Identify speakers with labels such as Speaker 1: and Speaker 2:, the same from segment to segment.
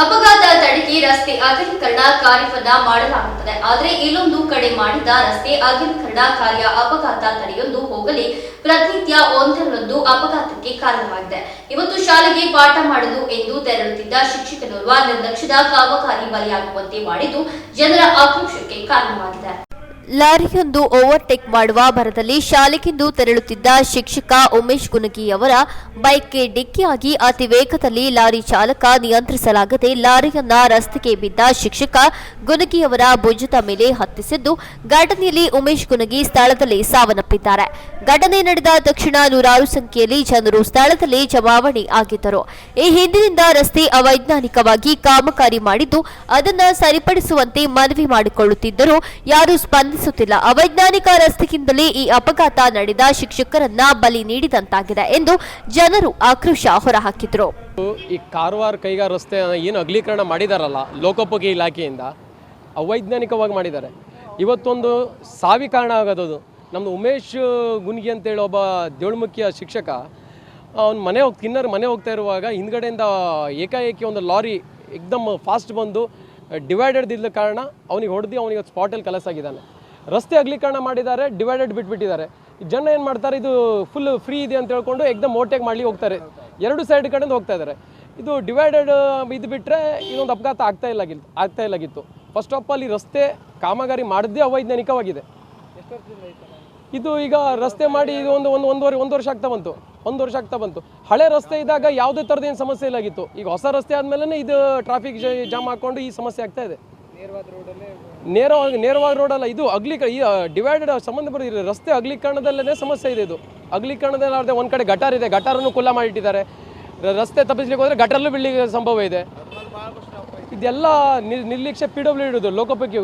Speaker 1: ಅಪಘಾತ ತಡೆಗೆ ರಸ್ತೆ ಅಗಲೀಕರಣ ಕಾರ್ಯಪದ ಮಾಡಲಾಗುತ್ತದೆ. ಆದರೆ ಇಲ್ಲೊಂದು ಕಡೆ ಮಾಡಿದ ರಸ್ತೆ ಅಗಲೀಕರಣ ಕಾರ್ಯ ಅಪಘಾತ ತಡೆಯೊಂದು ಹೋಗಲಿ ಪ್ರತಿನಿತ್ಯ ಒಂದರಲ್ಲೊಂದು ಅಪಘಾತಕ್ಕೆ ಕಾರಣವಾಗಿದೆ. ಇವತ್ತು ಶಾಲೆಗೆ ಪಾಠ ಮಾಡಲು ಎಂದು ತೆರಳುತ್ತಿದ್ದ ಶಿಕ್ಷಕನೋರ್ವ ನಿರ್ಲಕ್ಷ್ಯದ ಕಾಮಗಾರಿ ಬಲಿಯಾಗುವಂತೆ ಮಾಡಿದ್ದು ಜನರ ಆಕ್ರೋಶಕ್ಕೆ ಕಾರಣವಾಗಿದೆ. ಲಾರಿಯೊಂದು ಓವರ್ಟೇಕ್ ಮಾಡುವ ಭರದಲ್ಲಿ ಶಾಲೆಗೆಂದು ತೆರಳುತ್ತಿದ್ದ ಶಿಕ್ಷಕ ಉಮೇಶ್ ಗುನಗಿಯವರ ಬೈಕ್ಗೆ ಡಿಕ್ಕಿಯಾಗಿ ಅತಿ ವೇಗದಲ್ಲಿ ಲಾರಿ ಚಾಲಕ ನಿಯಂತ್ರಿಸಲಾಗದೆ ಲಾರಿಯನ್ನ ರಸ್ತೆಗೆ ಬಿದ್ದ ಶಿಕ್ಷಕ ಗುನಗಿಯವರ ಭುಜದ ಮೇಲೆ ಹತ್ತಿಸಿದ್ದು, ಘಟನೆಯಲ್ಲಿ ಉಮೇಶ್ ಗುನಗಿ ಸ್ಥಳದಲ್ಲಿ ಸಾವನ್ನಪ್ಪಿದ್ದಾರೆ. ಘಟನೆ ನಡೆದ ತಕ್ಷಣ ನೂರಾರು ಸಂಖ್ಯೆಯಲ್ಲಿ ಜನರು ಸ್ಥಳದಲ್ಲಿ ಜಮಾವಣೆ ಆಗಿದ್ದರು. ಈ ಹಿಂದಿನಿಂದ ರಸ್ತೆ ಅವೈಜ್ಞಾನಿಕವಾಗಿ ಕಾಮಗಾರಿ ಮಾಡಿದ್ದು, ಅದನ್ನು ಸರಿಪಡಿಸುವಂತೆ ಮನವಿ ಮಾಡಿಕೊಳ್ಳುತ್ತಿದ್ದರೂ ಯಾರೂ ಸ್ಪಂದಿಸುತ್ತಿಲ್ಲ. ಅವೈಜ್ಞಾನಿಕ ರಸ್ತೆಯಿಂದಲೇ ಈ ಅಪಘಾತ ನಡೆದ ಶಿಕ್ಷಕರನ್ನ ಬಲಿ ನೀಡಿದಂತಾಗಿದೆ ಎಂದು ಜನರು ಆಕ್ರೋಶ ಹೊರಹಾಕಿದ್ರು.
Speaker 2: ಈ ಕಾರವಾರ ಕೈಗಾರ ರಸ್ತೆ ಏನು ಅಗಲೀಕರಣ ಮಾಡಿದಾರಲ್ಲ, ಲೋಕೋಪಯೋಗಿ ಇಲಾಖೆಯಿಂದ, ಅವೈಜ್ಞಾನಿಕವಾಗಿ ಮಾಡಿದ್ದಾರೆ. ಇವತ್ತೊಂದು ಸಾವಿ ಕಾರಣ ಆಗೋದು ನಮ್ಮದು ಉಮೇಶ್ ಗುನ್ಗಿ ಅಂತೇಳಿ ಒಬ್ಬ ದೇವಳ್ಮುಖಿಯ ಶಿಕ್ಷಕ, ಅವ್ನು ಮನೆ ಹೋಗಿ ತಿನ್ನರ್ ಮನೆ ಹೋಗ್ತಾ ಇರುವಾಗ ಹಿಂದ್ಗಡೆಯಿಂದ ಏಕಾಏಕಿ ಒಂದು ಲಾರಿ ಎಕ್ದಮ್ ಫಾಸ್ಟ್ ಬಂದು ಡಿವೈಡೆಡ್ ಇದ್ದ ಕಾರಣ ಅವನಿಗೆ ಹೊಡೆದು ಅವನಿಗೆ ಸ್ಪಾಟಲ್ಲಿ ಕಲಸಾಗಿದ್ದಾನೆ. ರಸ್ತೆ ಅಗಲೀಕರಣ ಮಾಡಿದ್ದಾರೆ, ಡಿವೈಡೆಡ್ ಬಿಟ್ಬಿಟ್ಟಿದ್ದಾರೆ. ಜನ ಏನು ಮಾಡ್ತಾರೆ, ಇದು ಫುಲ್ ಫ್ರೀ ಇದೆ ಅಂತ ಹೇಳ್ಕೊಂಡು ಎಕ್ದಮ್ ಓಟೇಕ್ ಮಾಡಲಿ ಹೋಗ್ತಾರೆ. ಎರಡು ಸೈಡ್ ಕಡೆಯಿಂದ ಹೋಗ್ತಾ ಇದ್ದಾರೆ. ಇದು ಡಿವೈಡೆಡ್ ಇದು ಬಿಟ್ಟರೆ ಇದೊಂದು ಅಪಘಾತ ಆಗ್ತಾ ಇಲ್ಲ ಆಗ್ತಾ ಇಲ್ಲಾಗಿತ್ತು ಫಸ್ಟ್ ಆಫ್ ಆಲ್ ಈ ರಸ್ತೆ ಕಾಮಗಾರಿ ಮಾಡದೇ ಅವೈಜ್ಞಾನಿಕವಾಗಿದೆ. ಇದು ಈಗ ರಸ್ತೆ ಮಾಡಿ ಇದು ಒಂದು ಒಂದು ಒಂದೂವರೆ ಒಂದು ವರ್ಷ ಆಗ್ತಾ ಬಂತು. ಒಂದು ವರ್ಷ ಆಗ್ತಾ ಬಂತು. ಹಳೆ ರಸ್ತೆ ಇದ್ದಾಗ ಯಾವುದೇ ಥರದ ಏನು ಸಮಸ್ಯೆ ಇಲ್ಲಾಗಿತ್ತು. ಈಗ ಹೊಸ ರಸ್ತೆ ಆದಮೇಲೆ ಇದು ಟ್ರಾಫಿಕ್ ಜಾಮ್ ಹಾಕೊಂಡು ಈ ಸಮಸ್ಯೆ ಆಗ್ತಾ ಇದೆ. ನೇರವಾಗಿ ನೇರವಾಗಿ ರೋಡಲ್ಲ ಇದು ಅಗ್ಲಿ ಈ ಡಿವೈಡೆಡ್ ಸಂಬಂಧ ಬರೋದಿಲ್ಲ ರಸ್ತೆ ಅಗ್ಲೀಕರಣದಲ್ಲೇ ಸಮಸ್ಯೆ ಇದೆ ಇದು. ಅಗ್ಲೀಕರಣದಲ್ಲಿ ಒಂದು ಕಡೆ ಗಟಾರ್ ಇದೆ. ಗಟಾರನ್ನು ಕುಲ್ಲ ಮಾಡಿಟ್ಟಿದ್ದಾರೆ. ರಸ್ತೆ ತಪ್ಪಿಸ್ಲಿಕ್ಕೆ ಹೋದರೆ ಗಟಾರಲ್ಲೂ ಬೀಳಲಿಕ್ಕೆ ಸಂಭವ ಇದೆ. ಇದೆಲ್ಲ ನಿರ್- ನಿರ್ಲಕ್ಷ್ಯ ಪಿ ಡಬ್ಲ್ಯೂ ಇಡೋದು ಲೋಕೋಪಯೋಗಿ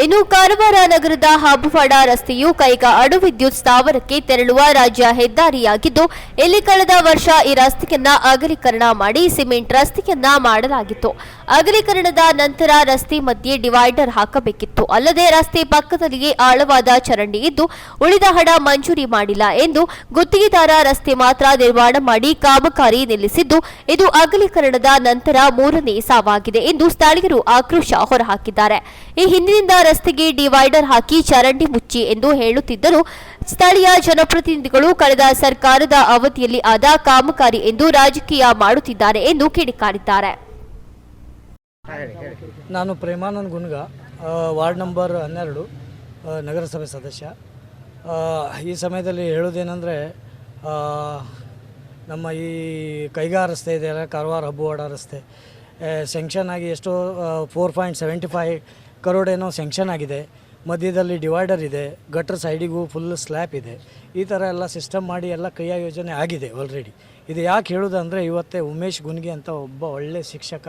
Speaker 1: ಇನ್ನು ಕಾರವಾರ ನಗರದ ಹಾಬುವಾಡ ರಸ್ತೆಯು ಕೈಗ ಅಡು ವಿದ್ಯುತ್ ಸ್ಥಾವರಕ್ಕೆ ತೆರಳುವ ರಾಜ್ಯ ಹೆದ್ದಾರಿಯಾಗಿದ್ದು, ಇಲ್ಲಿ ಕಳೆದ ವರ್ಷ ಈ ರಸ್ತೆಯನ್ನ ಅಗಲೀಕರಣ ಮಾಡಿ ಸಿಮೆಂಟ್ ರಸ್ತೆಯನ್ನ ಮಾಡಲಾಗಿತ್ತು. ಅಗಲೀಕರಣದ ನಂತರ ರಸ್ತೆ ಮಧ್ಯೆ ಡಿವೈಡರ್ ಹಾಕಬೇಕಿತ್ತು. ಅಲ್ಲದೆ ರಸ್ತೆ ಪಕ್ಕದಲ್ಲಿಯೇ ಆಳವಾದ ಚರಂಡಿ ಇದ್ದು, ಉಳಿದ ಹಣ ಮಂಜೂರಿ ಮಾಡಿಲ್ಲ ಎಂದು ಗುತ್ತಿಗೆದಾರ ರಸ್ತೆ ಮಾತ್ರ ನಿರ್ಮಾಣ ಮಾಡಿ ಕಾಮಗಾರಿ ನಿಲ್ಲಿಸಿದ್ದು, ಇದು ಅಗಲೀಕರಣದ ನಂತರ ಮೂರನೇ ಸಾವಾಗಿದೆ ಎಂದು ಸ್ಥಳೀಯರು ಆಕ್ರೋಶ ಹೊರಹಾಕಿದ್ದಾರೆ. ಈ ಹಿಂದಿನಿಂದ ರಸ್ತೆಗೆ ಡಿವೈಡರ್ ಹಾಕಿ ಚರಂಡಿ ಮುಚ್ಚಿ ಎಂದು ಹೇಳುತ್ತಿದ್ದರು. ಸ್ಥಳೀಯ ಜನಪ್ರತಿನಿಧಿಗಳು ಕಳೆದ ಸರ್ಕಾರದ ಅವಧಿಯಲ್ಲಿ ಆದ ಕಾಮಗಾರಿ ಎಂದು ರಾಜಕೀಯ ಮಾಡುತ್ತಿದ್ದಾರೆ ಎಂದು ಕಿಡಿಕಾರಿದ್ದಾರೆ.
Speaker 3: ನಾನು ಪ್ರೇಮಾನಂದ್ ಗುನ್ಗ ವಾರ್ಡ್ ನಂಬರ್ ಹನ್ನೆರಡು ನಗರಸಭೆ ಸದಸ್ಯ. ಈ ಸಮಯದಲ್ಲಿ ಹೇಳೋದೇನೆಂದರೆ ನಮ್ಮ ಈ ಕೈಗಾರ ರಸ್ತೆ ಇದೆಯಲ್ಲ ಕಾರವಾರ ಹಬ್ಬುವಾಡ ರಸ್ತೆ. ಸ್ಯಾಂಕ್ಷನ್ ಆಗಿ ಎಷ್ಟೋ four point seventy five crore ಏನೋ ಸೆಂಕ್ಷನ್ ಆಗಿದೆ, ಮಧ್ಯದಲ್ಲಿ ಡಿವೈಡರ್ ಇದೆ ಗಟ್ರ್ ಸೈಡಿಗೂ ಫುಲ್ ಸ್ಲ್ಯಾಪ್ ಇದೆ. ಈ ಥರ ಎಲ್ಲ ಸಿಸ್ಟಮ್ ಮಾಡಿ ಎಲ್ಲ ಕ್ರಿಯಾ ಯೋಜನೆ ಆಗಿದೆ ಆಲ್ರೆಡಿ ಇದು ಯಾಕೆ ಹೇಳೋದಂದರೆ ಇವತ್ತೇ ಉಮೇಶ್ ಗುನ್ಗಿ ಅಂತ ಒಬ್ಬ ಒಳ್ಳೆ ಶಿಕ್ಷಕ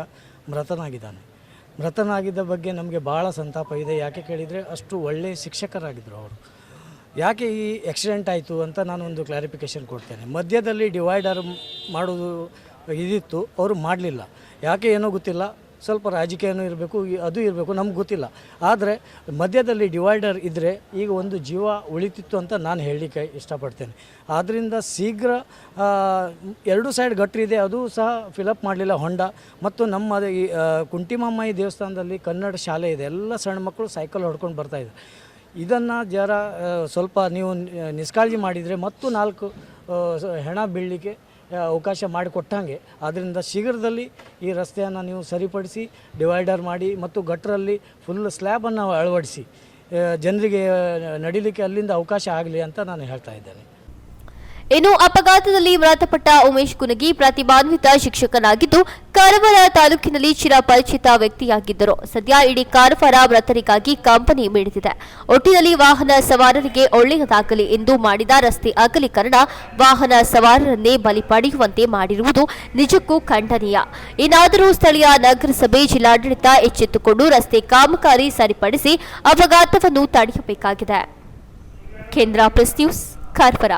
Speaker 3: ಮೃತನಾಗಿದ್ದಾನೆ. ಮೃತನಾಗಿದ್ದ ಬಗ್ಗೆ ನಮಗೆ ಭಾಳ ಸಂತಾಪ ಇದೆ. ಯಾಕೆ ಕೇಳಿದರೆ ಅಷ್ಟು ಒಳ್ಳೆಯ ಶಿಕ್ಷಕರಾಗಿದ್ದರು ಅವರು. ಯಾಕೆ ಈ ಆಕ್ಸಿಡೆಂಟ್ ಆಯಿತು ಅಂತ ನಾನು ಒಂದು ಕ್ಲಾರಿಫಿಕೇಷನ್ ಕೊಡ್ತೇನೆ. ಮಧ್ಯದಲ್ಲಿ ಡಿವೈಡರ್ ಮಾಡೋದು ಇದಿತ್ತು, ಅವರು ಮಾಡಲಿಲ್ಲ. ಯಾಕೆ ಏನೋ ಗೊತ್ತಿಲ್ಲ. ಸ್ವಲ್ಪ ರಾಜಕೀಯನೂ ಇರಬೇಕು ಅದು ಇರಬೇಕು, ನಮ್ಗೆ ಗೊತ್ತಿಲ್ಲ. ಆದರೆ ಮಧ್ಯದಲ್ಲಿ ಡಿವೈಡರ್ ಇದ್ದರೆ ಈಗ ಒಂದು ಜೀವ ಉಳಿತಿತ್ತು ಅಂತ ನಾನು ಹೇಳಲಿಕ್ಕೆ ಇಷ್ಟಪಡ್ತೇನೆ. ಆದ್ದರಿಂದ ಶೀಘ್ರ ಎರಡು ಸೈಡ್ ಇದೆ, ಅದು ಸಹ ಫಿಲಪ್ ಮಾಡಲಿಲ್ಲ ಹೊಂಡ. ಮತ್ತು ನಮ್ಮ ಈ ಕುಂಟಿಮಾಮಾಯಿ ದೇವಸ್ಥಾನದಲ್ಲಿ ಕನ್ನಡ ಶಾಲೆ ಇದೆ, ಎಲ್ಲ ಸಣ್ಣ ಮಕ್ಕಳು ಸೈಕಲ್ ಹೊಡ್ಕೊಂಡು ಬರ್ತಾಯಿದ್ದಾರೆ ಇದನ್ನು ಜರ ಸ್ವಲ್ಪ ನೀವು ನಿಷ್ಕಾಳಜಿ ಮಾಡಿದರೆ ಮತ್ತು ನಾಲ್ಕು ಹೆಣ ಬೀಳಲಿಕ್ಕೆ ಅವಕಾಶ ಮಾಡಿಕೊಟ್ಟಂಗೆ. ಆದ್ದರಿಂದ ಶೀಘ್ರದಲ್ಲಿ ಈ ರಸ್ತೆಯನ್ನು ನೀವು ಸರಿಪಡಿಸಿ, ಡಿವೈಡರ್ ಮಾಡಿ ಮತ್ತು ಗಟ್ಟರಲ್ಲಿ ಫುಲ್ ಸ್ಲ್ಯಾಬನ್ನು ಅಳವಡಿಸಿ ಜನರಿಗೆ ನಡಿಲಿಕ್ಕೆ ಅಲ್ಲಿಂದ ಅವಕಾಶ ಆಗಲಿ ಅಂತ ನಾನು ಹೇಳ್ತಾ ಇದ್ದೇನೆ.
Speaker 1: ಇನ್ನು ಅಪಘಾತದಲ್ಲಿ ಮೃತಪಟ್ಟ ಉಮೇಶ್ ಕುನಗಿ ಪ್ರತಿಭಾನ್ವಿತ ಶಿಕ್ಷಕನಾಗಿದ್ದು, ಕಾರವಾರ ತಾಲೂಕಿನಲ್ಲಿ ಚಿರಪರಿಚಿತ ವ್ಯಕ್ತಿಯಾಗಿದ್ದರು. ಸದ್ಯ ಇಡೀ ಕಾರವಾರ ಮೃತರಿಗಾಗಿ ಕಂಪನಿ ಮಿಡಿದಿದೆ ಒಟ್ಟಿನಲ್ಲಿ ವಾಹನ ಸವಾರರಿಗೆ ಒಳ್ಳೆಯದಾಗಲಿ ಎಂದು ಮಾಡಿದ ರಸ್ತೆ ಅಗಲೀಕರಣ, ವಾಹನ ಸವಾರರನ್ನೇ ಬಲಿ ಪಡೆಯುವಂತೆ ಮಾಡಿರುವುದು ನಿಜಕ್ಕೂ ಖಂಡನೀಯ. ಇನ್ನಾದರೂ ಸ್ಥಳೀಯ ನಗರಸಭೆ ಜಿಲ್ಲಾಡಳಿತ ಎಚ್ಚೆತ್ತುಕೊಂಡು ರಸ್ತೆ ಕಾಮಗಾರಿ ಸರಿಪಡಿಸಿ ಅಪಘಾತವನ್ನು ತಡೆಯಬೇಕಾಗಿದೆ. ಕೇಂದ್ರ ಪ್ರೆಸ್ ನ್ಯೂಸ್, ಕಾರವಾರ.